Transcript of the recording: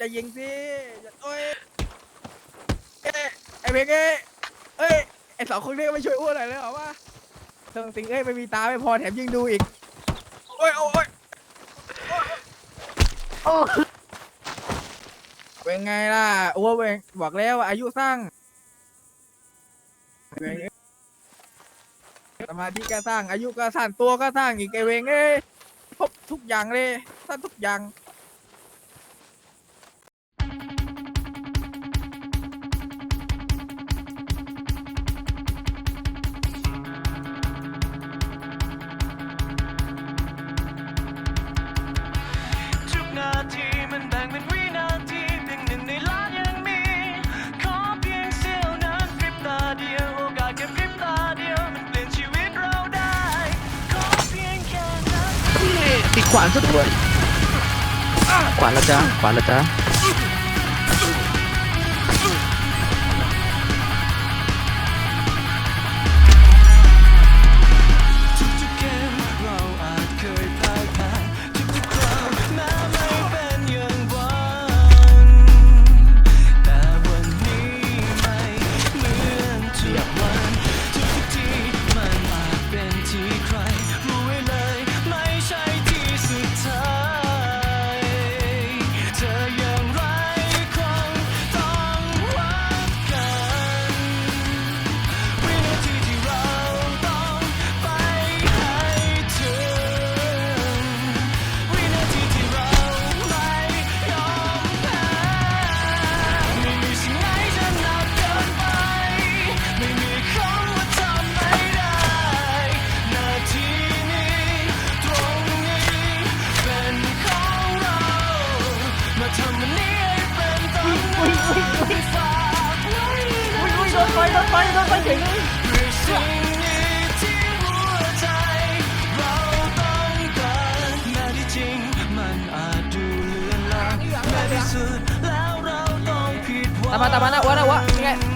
จะยิงสิโอ้ยเอ้ไอเพกเอ้ยเอ้ย ไอสองคนนี้ไม่ช่วยอ้วนหน่อยเลยเหรอวะเรื่องสิงเอ้ยไม่มีตาไม่พอแถมยิงดูอีก โอ้ยโอ้ยโอ้ยโอ้ยเป็นไงล่ะอ้วนเองบอกแล้วว่าอายุสร้างเวงสมาธิก็สร้างอายุก็สร้างตัวก็สร้างอีกไอ้เวงเอ้ยครบทุกอย่างเลยสร้างทุกอย่าง ขวานซะด้วยขวานละจ้าขวานละจ้า นไฟโดนไฟโดนไฟเฉยเลยตามมานะวะนะวะไง